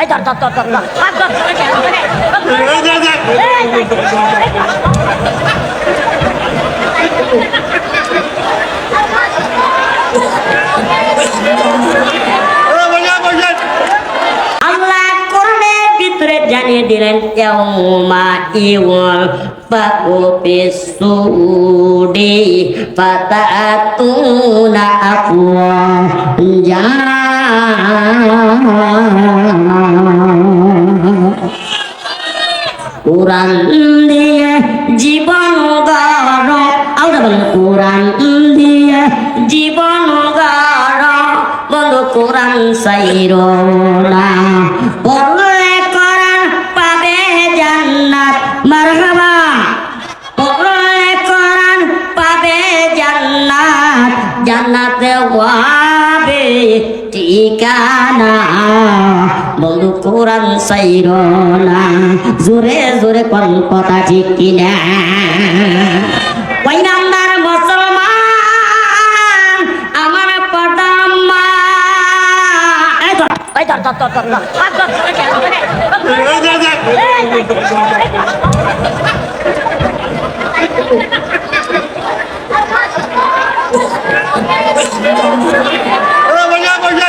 এই ধর ধর ধর ধর ধর হাত ধর ধরে নে, ধরে নে। এই যে, যে। এই, এই, এই। ওরা বসে, বসে। আল্লাহ কোরআনের ভিতরে জানিয়ে দিলেন ইয়াউমা ইওয়াল ফাকু বিসুদি ফাতাতুনা আফওয়া যা কোরআন দিয়ে জীবন গড় আউদা বলেন কোরআন দিয়ে জীবন গড় বন্ধু কোরআন সাইর না। পড়লে কোরআন পাবে জান্নাত। মারহাবা। পড়লে কোরআন পাবে জান্নাত। জান্নাতে ওয়াবে ঠিকানা। কোরআন সাইর না। জোরে জোরে কোন কথা ঠিক কিনা ওই মুসলমান আমার পদম্মা এই ধর এই ধর ধর ধর ধর ধর হাত ধর ধরে নে, ধরে নে। এই যে, যে। এই, এই, ওরা বসে, বসে।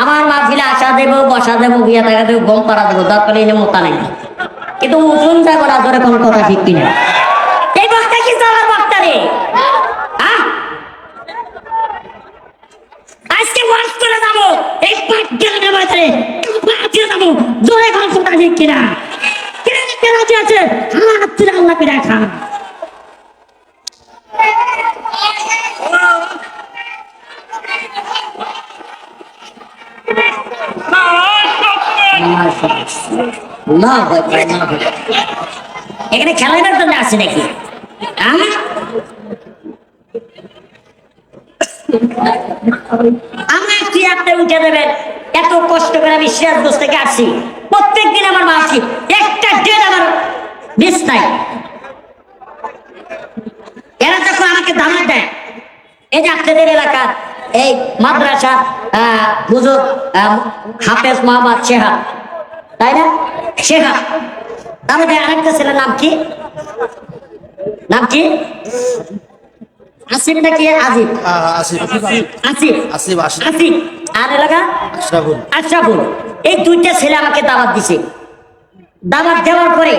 আমার মাহফিলে আশা দেব, বসা দেব, বিয়া টাকা দেব, গম পাড়া দেবো দরকার এনে মোতা নাই। কিন্তু উঠুন যাব ধরে, কোন কথা ঠিক কিনা। এই কি রে? আজকে ওয়াজ করে এই জোরে কোন কথা ঠিক কিনা? আছে? হাত আল্লাহ এখানে খেলাবার জন্য আসছে নাকি? আমার কি আপনি উঠে দেবেন? এত কষ্ট করে আমি সিরাজগঞ্জ থেকে আসছি। প্রত্যেক দিন আমার মা আসি একটা ডেট আমার মিস নাই। এরা যখন আমাকে দানা দেয়, এই যে আপনাদের এলাকা এই মাদ্রাসা হুজুর হাফেজ মোহাম্মদ শেহা তাই না? শেহা আমাদের আরেকটা ছেলের নাম কি? নাম কি? আসিফ নাকি আজিব? আসিফ। আসিফ। আসিফ আসিফ। আসিফ। আর এলাকা? আশরাফুল। আশরাফুল। এই দুইটা ছেলে আমাকে দাওয়াত দিছে। দাওয়াত দেওয়ার পরে